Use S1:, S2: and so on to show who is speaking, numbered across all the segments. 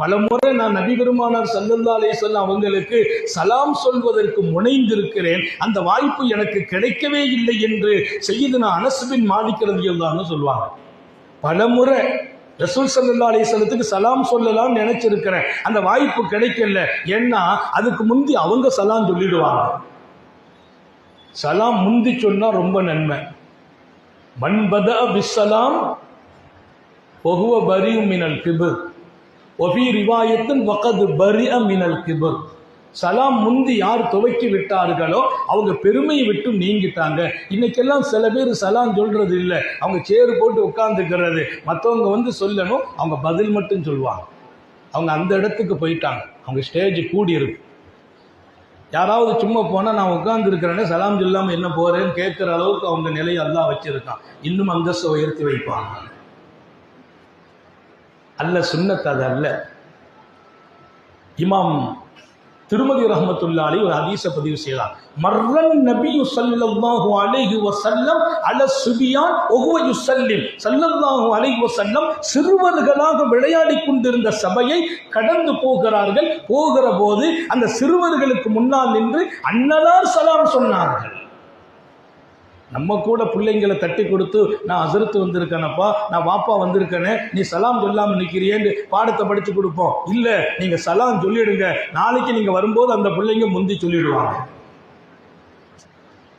S1: பல முறை நான் நபி பெருமானார் சல்லல்லா அலிசல்லாம் அவங்களுக்கு சலாம் சொல்வதற்கு முனைந்திருக்கிறேன். அந்த வாய்ப்பு எனக்கு கிடைக்கவே இல்லை என்று செய்யுதுனா அனசுபின் மாலிக்கிறது எல்லாம்னு சொல்லுவாங்க பல முறை ரசூல் சல்லா அலிஸ்லத்துக்கு சலாம் சொல்லலாம்னு நினைச்சிருக்கிறேன். அந்த வாய்ப்பு கிடைக்கல. ஏன்னா அதுக்கு முந்தி அவங்க சலாம் சொல்லிடுவாங்க. சலாம் முந்தி சொன்னா ரொம்ப நன்மை. மண்பத பிஸ்ஸலாம் ஒகுவ பரியும் மினல் பிபு ஒபி ரிவாயத்தின் வகது பரி மினல் கிபர் சலாம் முந்தி யார் துவக்கி விட்டார்களோ அவங்க பெருமையை விட்டு நீங்கிட்டாங்க. இன்னைக்கெல்லாம் சில பேர் சலாம் சொல்றது இல்லை. அவங்க சேறு போட்டு உட்காந்துக்கிறது மற்றவங்க வந்து சொல்லணும் அவங்க பதில் மட்டும் சொல்லுவாங்க. அவங்க அந்த இடத்துக்கு போயிட்டாங்க. அவங்க ஸ்டேஜ் கூடி இருக்கு. யாராவது சும்மா போனால் நான் உட்காந்துருக்கிறேன்னு சலாம் சொல்லாமல் என்ன போகிறேன்னு கேட்குற அளவுக்கு அவங்க நிலையை எல்லாம் வச்சுருக்கான். இன்னும் அந்தஸ்தை உயர்த்தி வைப்பாங்க அல்ல சுண்ணத் அது அல்ல. இமாம் திருமதி ரஹமத்துல்லாலி ஒரு ஹதீஸ பதிவு செய்யலாம் மர்ரன் நபியு சல்லல்லாஹு அலைஹி வஸல்லம் அல சுபியான் ஒஹுவ யுஸல்லிம் சல்லல்லாஹு அலைஹி வஸல்லம் சிறுவர்களாக விளையாடி கொண்டிருந்த சபையை கடந்து போகிறார்கள். போகிற போது அந்த சிறுவர்களுக்கு முன்னால் நின்று அன்னலார் சலாம் சொன்னார்கள். நம்ம கூட பிள்ளைங்களை தட்டி கொடுத்து நான் அசருத்து வந்திருக்கேனப்பா நான் வாப்பா வந்திருக்கேனே நீ சலாம் சொல்லாமல் நிற்கிறியேன்னு பாடத்தை படித்து கொடுப்போம். இல்லை நீங்கள் சலாம் சொல்லிடுங்க. நாளைக்கு நீங்கள் வரும்போது அந்த பிள்ளைங்க முந்தி சொல்லிடுவாங்க.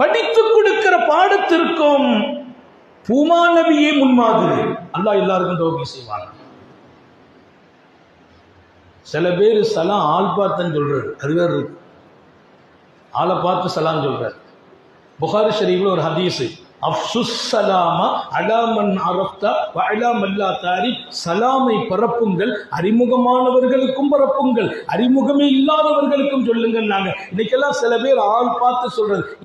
S1: படித்து கொடுக்கிற பாடத்திற்கும் பூமா நபியே முன்மாதிரி. அல்லாஹ் எல்லாருக்கும் தோக்கி செய்வாங்க சில பேர் சலாம் ஆள் பார்த்தன்னு சொல்றாரு. அது வேறு இருக்கு. ஆளை பார்த்து சலாம் சொல்றாரு. புகாரி ஷரீஃபில் ஒரு ஹதீஸு. அப்சுஸ் சலாமா அலாமன் அரப்தா அலாமல்லா தாரி சலாமை பரப்புங்கள் அறிமுகமானவர்களுக்கும் பரப்புங்கள் அறிமுகமே இல்லாதவர்களுக்கும் சொல்லுங்கள். நாங்கள் இன்னைக்கெல்லாம் சில பேர் ஆள் பார்த்து சொல்றது.